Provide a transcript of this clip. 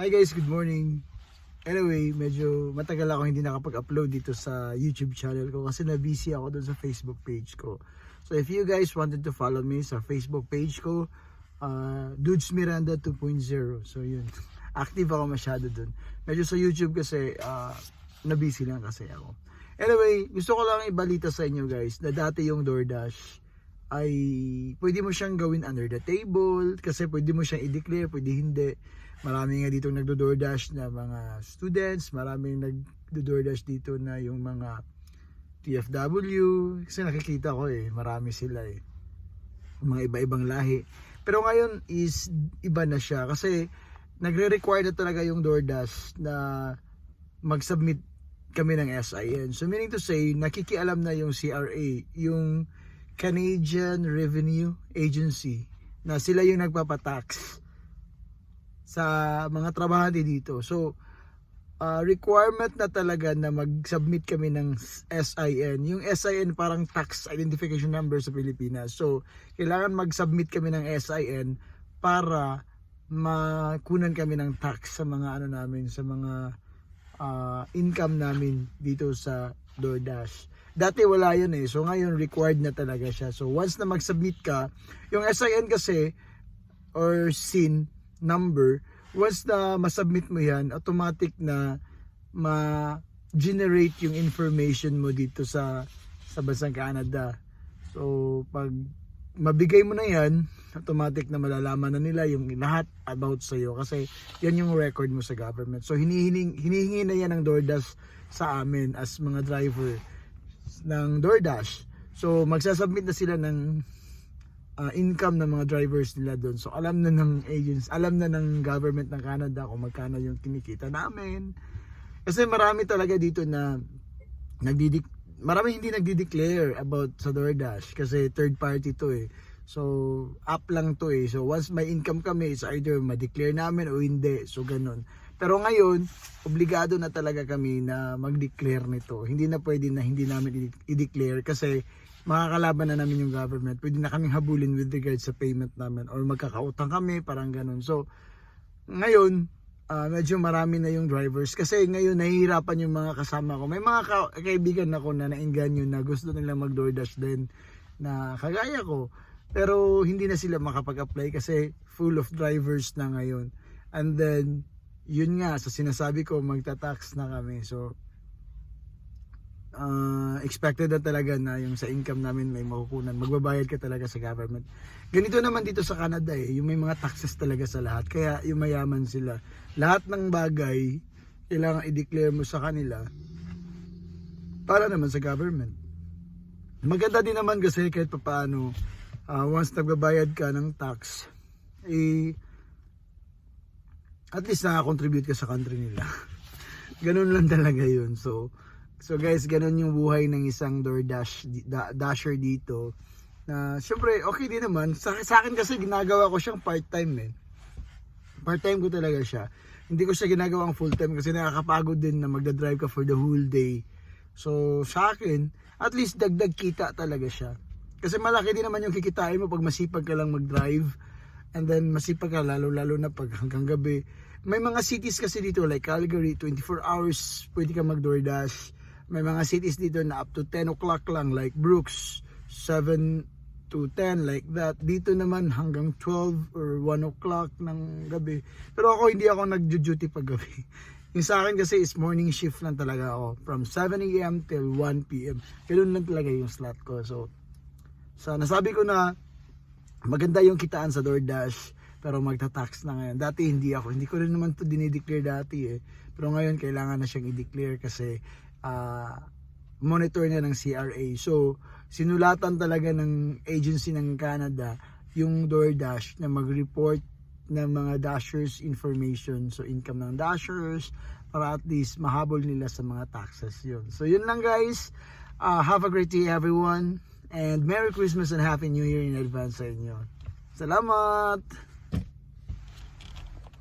Hi guys, good morning. Anyway, medyo matagal ako hindi nakapag-upload dito sa YouTube channel ko kasi na-busy ako doon sa Facebook page ko. So if you guys wanted to follow me sa Facebook page ko, uh, Dudes Miranda 2.0. So yun, active ako masyado doon. Medyo sa YouTube kasi uh, na-busy lang kasi ako. Anyway, gusto ko lang ibalita sa inyo guys na dati yung DoorDash ay pwede mo siyang gawin under the table kasi pwede mo siyang i-declare, pwede hindi. Marami nga dito nagdo-DoorDash na mga students, maraming nagdo-DoorDash dito na yung mga TFW kasi nakikita ko eh, marami sila eh. Mga iba-ibang lahi. Pero ngayon is iba na siya kasi nagre-require na talaga yung DoorDash na mag-submit kami ng SIN. So meaning to say, nakikialam na yung CRA, yung Canadian Revenue Agency na sila yung nagpapatax sa mga trabahante dito. So, uh, requirement na talaga na mag-submit kami ng SIN. Yung SIN parang Tax Identification Number sa Pilipinas. So, kailangan mag-submit kami ng SIN para makunan kami ng tax sa mga ano namin, sa mga uh, income namin dito sa DoorDash. Dati wala yun eh. So ngayon required na talaga siya. So once na mag-submit ka, yung SIN kasi or SIN number, once na masubmit mo yan, automatic na ma-generate yung information mo dito sa sa bansang Canada. So pag mabigay mo na yan, automatic na malalaman na nila yung lahat about sa iyo kasi yan yung record mo sa government. So hinihiling hinihingi na yan ng DoorDash sa amin as mga driver ng DoorDash. So magsasubmit na sila ng uh, income ng mga drivers nila doon. So alam na ng agents, alam na ng government ng Canada kung magkano yung kinikita namin. Kasi marami talaga dito na nagdidik marami hindi nagdi-declare about sa DoorDash kasi third party to eh. So, app lang to eh. So, once may income kami, it's either ma-declare namin o hindi. So, ganun. Pero ngayon, obligado na talaga kami na mag-declare nito. Hindi na pwede na hindi namin i-declare kasi makakalaban na namin yung government. Pwede na kaming habulin with regards sa payment namin or magkakautang kami, parang ganun. So, ngayon, uh, medyo marami na yung drivers kasi ngayon nahihirapan yung mga kasama ko. May mga ka- kaibigan ako na nainganyo na gusto nilang mag-DoorDash din na kagaya ko. Pero hindi na sila makapag-apply kasi full of drivers na ngayon. And then, yun nga, sa sinasabi ko, magta-tax na kami. So, uh, expected na talaga na yung sa income namin may makukunan. Magbabayad ka talaga sa government. Ganito naman dito sa Canada eh, yung may mga taxes talaga sa lahat. Kaya yung mayaman sila. Lahat ng bagay, kailangan i-declare mo sa kanila para naman sa government. Maganda din naman kasi kahit paano, uh, once nagbabayad ka ng tax, eh, at least nakakontribute ka sa country nila. Ganun lang talaga yun. So, So guys, ganun yung buhay ng isang DoorDash da, dasher dito. Na syempre, okay din naman. Sa, sa akin kasi ginagawa ko siyang part-time eh. Part-time ko talaga siya. Hindi ko siya ginagawang full-time kasi nakakapagod din na magda-drive ka for the whole day. So sa akin, at least dagdag kita talaga siya. Kasi malaki din naman yung kikitain mo pag masipag ka lang mag-drive. And then masipag ka lalo-lalo na pag hanggang gabi. May mga cities kasi dito like Calgary, 24 hours pwede ka mag-DoorDash. May mga cities dito na up to 10 o'clock lang like Brooks 7 to 10 like that. Dito naman hanggang 12 or 1 o'clock ng gabi. Pero ako hindi ako nagjo-duty pag gabi. Yung sa akin kasi is morning shift lang talaga ako. From 7am till 1pm ganun lang talaga yung slot ko. So sa nasabi ko na maganda yung kitaan sa DoorDash pero magta-tax na ngayon dati hindi ako hindi ko rin naman to dinideclare dati eh pero ngayon kailangan na siyang i-declare kasi uh, monitor na ng CRA. So, sinulatan talaga ng agency ng Canada yung DoorDash na mag-report ng mga dashers information. So, income ng dashers para at least mahabol nila sa mga taxes yun. So, yun lang guys. Uh, have a great day everyone. And Merry Christmas and Happy New Year in advance sa inyo. Salamat!